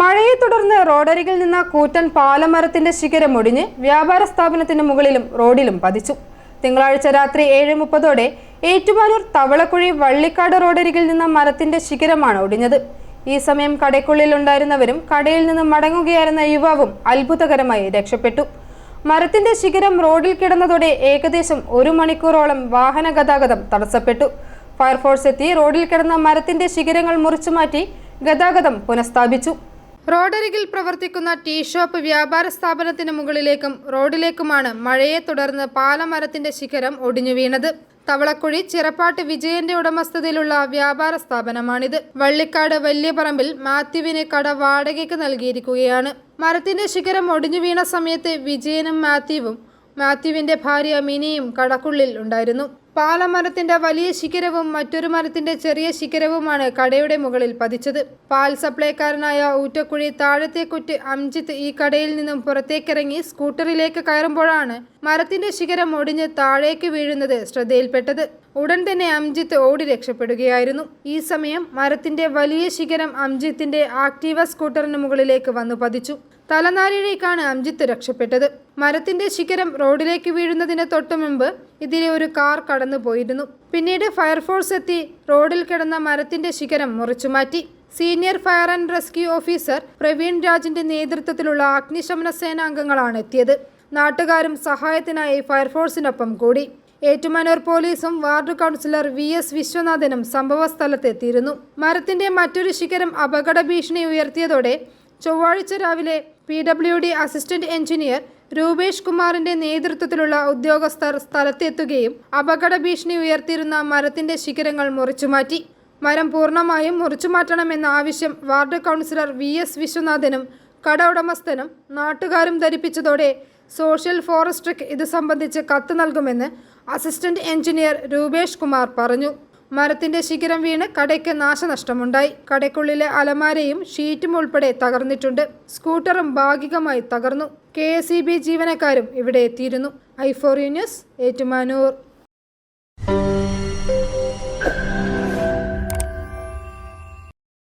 മഴയെ തുടർന്ന് റോഡരികിൽ നിന്ന കൂറ്റൻ പാലമരത്തിന്റെ ശിഖരം ഒടിഞ്ഞ് വ്യാപാര സ്ഥാപനത്തിന് മുകളിലും റോഡിലും പതിച്ചു. തിങ്കളാഴ്ച രാത്രി ഏഴ് മുപ്പതോടെ ഏറ്റുമാനൂർ തവളക്കുഴി വള്ളിക്കാട് റോഡരികിൽ നിന്ന മരത്തിന്റെ ശിഖരമാണ് ഒടിഞ്ഞത്. ഈ സമയം കടയ്ക്കുള്ളിൽ ഉണ്ടായിരുന്നവരും കടയിൽ നിന്ന് മടങ്ങുകയായിരുന്ന യുവാവും അത്ഭുതകരമായി രക്ഷപ്പെട്ടു. മരത്തിന്റെ ശിഖരം റോഡിൽ കിടന്നതോടെ ഏകദേശം ഒരു മണിക്കൂറോളം വാഹന ഗതാഗതം തടസ്സപ്പെട്ടു. ഫയർഫോഴ്സ് എത്തി റോഡിൽ കിടന്ന മരത്തിന്റെ ശിഖരങ്ങൾ മുറിച്ചു മാറ്റി ഗതാഗതം പുനഃസ്ഥാപിച്ചു. റോഡരികിൽ പ്രവർത്തിക്കുന്ന ടീ ഷോപ്പ് വ്യാപാര സ്ഥാപനത്തിന് മുകളിലേക്കും റോഡിലേക്കുമാണ് മഴയെ തുടർന്ന് പാലമരത്തിന്റെ ശിഖരം ഒടിഞ്ഞു വീണത്. തവളക്കുഴി ചിറപ്പാട്ട് വിജയന്റെ ഉടമസ്ഥതയിലുള്ള വ്യാപാര സ്ഥാപനമാണിത്. വള്ളിക്കാട് വലിയപറമ്പിൽ മാത്യുവിന് കട വാടകയ്ക്ക് നൽകിയിരിക്കുകയാണ്. മരത്തിന്റെ ശിഖരം ഒടിഞ്ഞു വീണ സമയത്ത് വിജയനും മാത്യുവും മാത്യുവിന്റെ ഭാര്യ മിനിയും കടക്കുള്ളിൽ ഉണ്ടായിരുന്നു. പാലമരത്തിന്റെ വലിയ ശിഖരവും മറ്റൊരു മരത്തിന്റെ ചെറിയ ശിഖരവുമാണ് കടയുടെ മുകളിൽ പതിച്ചത്. പാൽ സപ്ലൈക്കാരനായ ഊറ്റക്കുഴി താഴത്തെ കുറ്റി അംജിത്ത് ഈ കടയിൽ നിന്നും പുറത്തേക്കിറങ്ങി സ്കൂട്ടറിലേക്ക് കയറുമ്പോഴാണ് മരത്തിന്റെ ശിഖരം ഒടിഞ്ഞ് താഴേക്ക് വീഴുന്നത് ശ്രദ്ധയിൽപ്പെട്ടത്. ഉടൻ തന്നെ അംജിത്ത് ഓടി രക്ഷപ്പെടുകയായിരുന്നു. ഈ സമയം മരത്തിന്റെ വലിയ ശിഖരം അംജിത്തിന്റെ ആക്ടീവ സ്കൂട്ടറിന് മുകളിലേക്ക് വന്നു പതിച്ചു. തലനാരിഴേക്കാണ് അംജിത്ത് രക്ഷപ്പെട്ടത്. മരത്തിന്റെ ശിഖരം റോഡിലേക്ക് വീഴുന്നതിന് തൊട്ടു മുമ്പ് ഇതിലെ ഒരു കാർ കടന്നു പോയിരുന്നു. പിന്നീട് ഫയർഫോഴ്സ് എത്തി റോഡിൽ കിടന്ന മരത്തിന്റെ ശിഖരം മുറിച്ചുമാറ്റി senior fire and rescue officer Praveen രാജിന്റെ നേതൃത്വത്തിലുള്ള അഗ്നിശമന സേനാംഗങ്ങളാണ് എത്തിയത്. നാട്ടുകാരും സഹായത്തിനായി ഫയർഫോഴ്സിനൊപ്പം കൂടി. ഏറ്റുമാനൂർ പോലീസും വാർഡ് കൗൺസിലർ വി എസ് വിശ്വനാഥനും സംഭവസ്ഥലത്തെത്തിയിരുന്നു മരത്തിന്റെ മറ്റൊരു ശിഖരം അപകട ഭീഷണി ഉയർത്തിയതോടെ ചൊവ്വാഴ്ച രാവിലെ P W D assistant engineer Rupesh കുമാറിന്റെ നേതൃത്വത്തിലുള്ള ഉദ്യോഗസ്ഥർ സ്ഥലത്തെത്തുകയും അപകട ഭീഷണി ഉയർത്തിയിരുന്ന മരത്തിന്റെ ശിഖരങ്ങൾ മുറിച്ചുമാറ്റി മരം പൂർണമായും മുറിച്ചുമാറ്റണമെന്ന ആവശ്യം വാർഡ് കൗൺസിലർ വി എസ് വിശ്വനാഥനും കട ഉടമസ്ഥനും നാട്ടുകാരും ധരിപ്പിച്ചതോടെ സോഷ്യൽ ഫോറസ്ട്രിക്ക് ഇത് സംബന്ധിച്ച് കത്ത് നൽകുമെന്ന് അസിസ്റ്റന്റ് എഞ്ചിനീയർ രൂപേഷ് കുമാർ പറഞ്ഞു. മരത്തിന്റെ ശിഖരം വീണ് കടയ്ക്ക് നാശനഷ്ടമുണ്ടായി. കടയ്ക്കുള്ളിലെ അലമാരയും ഷീറ്റും ഉൾപ്പെടെ തകർന്നിട്ടുണ്ട്. സ്കൂട്ടറും ഭാഗികമായി തകർന്നു. കെ ജീവനക്കാരും ഇവിടെ എത്തിയിരുന്നു. ഐഫോറി ന്യൂസ് ഏറ്റുമാനൂർ.